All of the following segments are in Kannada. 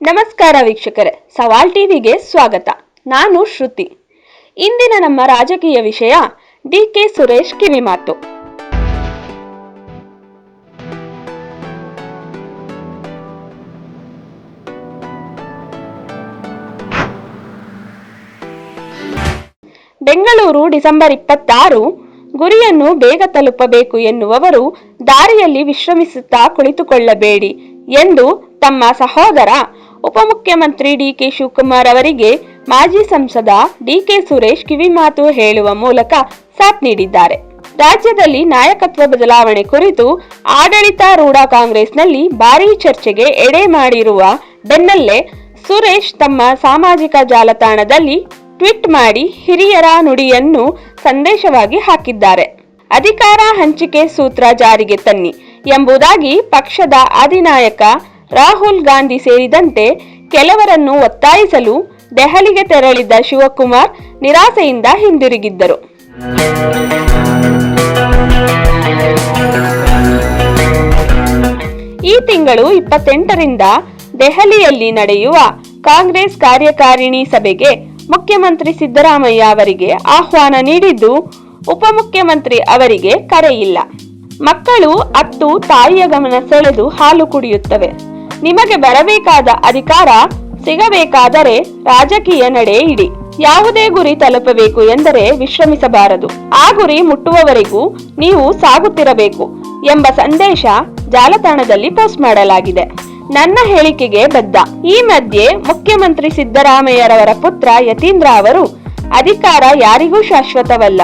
ನಮಸ್ಕಾರ ವೀಕ್ಷಕರೇ, ಸವಾಲ್ ಟಿವಿಗೆ ಸ್ವಾಗತ. ನಾನು ಶ್ರುತಿ. ಇಂದಿನ ನಮ್ಮ ರಾಜಕೀಯ ವಿಷಯ ಡಿ ಕೆ ಸುರೇಶ್ ಕಿವಿಮಾತು ಬೆಂಗಳೂರು ಡಿಸೆಂಬರ್ ಇಪ್ಪತ್ತಾರು, ಗುರಿಯನ್ನು ಬೇಗ ತಲುಪಬೇಕು ಎನ್ನುವವರು ದಾರಿಯಲ್ಲಿ ವಿಶ್ರಮಿಸುತ್ತಾ ಕುಳಿತುಕೊಳ್ಳಬೇಡಿ ಎಂದು ತಮ್ಮ ಸಹೋದರ ಉಪಮುಖ್ಯಮಂತ್ರಿ ಡಿಕೆ ಶಿವಕುಮಾರ್ ಅವರಿಗೆ ಮಾಜಿ ಸಂಸದ ಡಿಕೆ ಸುರೇಶ್ ಕಿವಿಮಾತು ಹೇಳುವ ಮೂಲಕ ಸಾಥ್ ನೀಡಿದ್ದಾರೆ. ರಾಜ್ಯದಲ್ಲಿ ನಾಯಕತ್ವ ಬದಲಾವಣೆ ಕುರಿತು ಆಡಳಿತಾರೂಢ ಕಾಂಗ್ರೆಸ್ನಲ್ಲಿ ಭಾರೀ ಚರ್ಚೆಗೆ ಎಡೆ ಮಾಡಿರುವ ಬೆನ್ನಲ್ಲೇ ಸುರೇಶ್ ತಮ್ಮ ಸಾಮಾಜಿಕ ಜಾಲತಾಣದಲ್ಲಿ ಟ್ವೀಟ್ ಮಾಡಿ ಹಿರಿಯರ ನುಡಿಯನ್ನು ಸಂದೇಶವಾಗಿ ಹಾಕಿದ್ದಾರೆ. ಅಧಿಕಾರ ಹಂಚಿಕೆ ಸೂತ್ರ ಜಾರಿಗೆ ತನ್ನಿ ಎಂಬುದಾಗಿ ಪಕ್ಷದ ಅಧಿನಾಯಕ ರಾಹುಲ್ ಗಾಂಧಿ ಸೇರಿದಂತೆ ಕೆಲವರನ್ನು ಒತ್ತಾಯಿಸಲು ದೆಹಲಿಗೆ ತೆರಳಿದ್ದ ಶಿವಕುಮಾರ್ ನಿರಾಸೆಯಿಂದ ಹಿಂದಿರುಗಿದ್ದರು. ಈ ತಿಂಗಳು ಇಪ್ಪತ್ತೆಂಟರಿಂದ ದೆಹಲಿಯಲ್ಲಿ ನಡೆಯುವ ಕಾಂಗ್ರೆಸ್ ಕಾರ್ಯಕಾರಿಣಿ ಸಭೆಗೆ ಮುಖ್ಯಮಂತ್ರಿ ಸಿದ್ದರಾಮಯ್ಯ ಅವರಿಗೆ ಆಹ್ವಾನ ನೀಡಿದ್ದು, ಉಪಮುಖ್ಯಮಂತ್ರಿ ಅವರಿಗೆ ಕರೆಯಿಲ್ಲ. ಮಕ್ಕಳು ಅತ್ತು ತಾಯಿಯ ಗಮನ ಸೆಳೆದು ಹಾಲು ಕುಡಿಯುತ್ತವೆ. ನಿಮಗೆ ಬರಬೇಕಾದ ಅಧಿಕಾರ ಸಿಗಬೇಕಾದರೆ ರಾಜಕೀಯ ನಡೆ ಇಡಿ. ಯಾವುದೇ ಗುರಿ ತಲುಪಬೇಕು ಎಂದರೆ ವಿಶ್ರಮಿಸಬಾರದು. ಆ ಗುರಿ ಮುಟ್ಟುವವರೆಗೂ ನೀವು ಸಾಗುತ್ತಿರಬೇಕು ಎಂಬ ಸಂದೇಶ ಜಾಲತಾಣದಲ್ಲಿ ಪೋಸ್ಟ್ ಮಾಡಲಾಗಿದೆ. ನನ್ನ ಹೇಳಿಕೆಗೆ ಬದ್ಧ. ಈ ಮಧ್ಯೆ ಮುಖ್ಯಮಂತ್ರಿ ಸಿದ್ದರಾಮಯ್ಯರವರ ಪುತ್ರ ಯತೀಂದ್ರ ಅವರು ಅಧಿಕಾರ ಯಾರಿಗೂ ಶಾಶ್ವತವಲ್ಲ.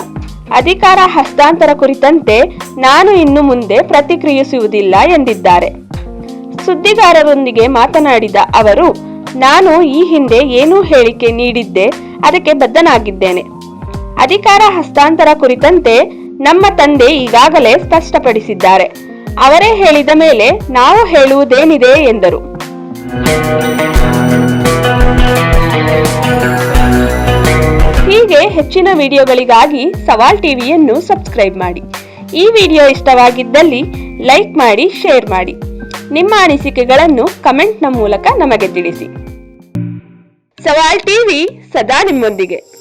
ಅಧಿಕಾರ ಹಸ್ತಾಂತರ ಕುರಿತಂತೆ ನಾನು ಇನ್ನು ಮುಂದೆ ಪ್ರತಿಕ್ರಿಯಿಸುವುದಿಲ್ಲ ಎಂದಿದ್ದಾರೆ. ಸುದ್ದಿಗಾರರೊಂದಿಗೆ ಮಾತನಾಡಿದ ಅವರು, ನಾನು ಈ ಹಿಂದೆ ಏನೂ ಹೇಳಿಕೆ ನೀಡಿದ್ದೆ ಅದಕ್ಕೆ ಬದ್ಧನಾಗಿದ್ದೇನೆ. ಅಧಿಕಾರ ಹಸ್ತಾಂತರ ಕುರಿತಂತೆ ನಮ್ಮ ತಂದೆ ಈಗಾಗಲೇ ಸ್ಪಷ್ಟಪಡಿಸಿದ್ದಾರೆ. ಅವರೇ ಹೇಳಿದ ಮೇಲೆ ನಾವು ಹೇಳುವುದೇನಿದೆ ಎಂದರು. ಹೀಗೆ ಹೆಚ್ಚಿನ ವಿಡಿಯೋಗಳಿಗಾಗಿ ಸವಾಲ್ ಟಿವಿಯನ್ನು ಸಬ್ಸ್ಕ್ರೈಬ್ ಮಾಡಿ. ಈ ವಿಡಿಯೋ ಇಷ್ಟವಾಗಿದ್ದಲ್ಲಿ ಲೈಕ್ ಮಾಡಿ, ಶೇರ್ ಮಾಡಿ. ನಿಮ್ಮ ಅನಿಸಿಕೆಗಳನ್ನು ಕಮೆಂಟ್ನ ಮೂಲಕ ನಮಗೆ ತಿಳಿಸಿ. ಸವಾಲ್ ಟಿವಿ ಸದಾ ನಿಮ್ಮೊಂದಿಗೆ.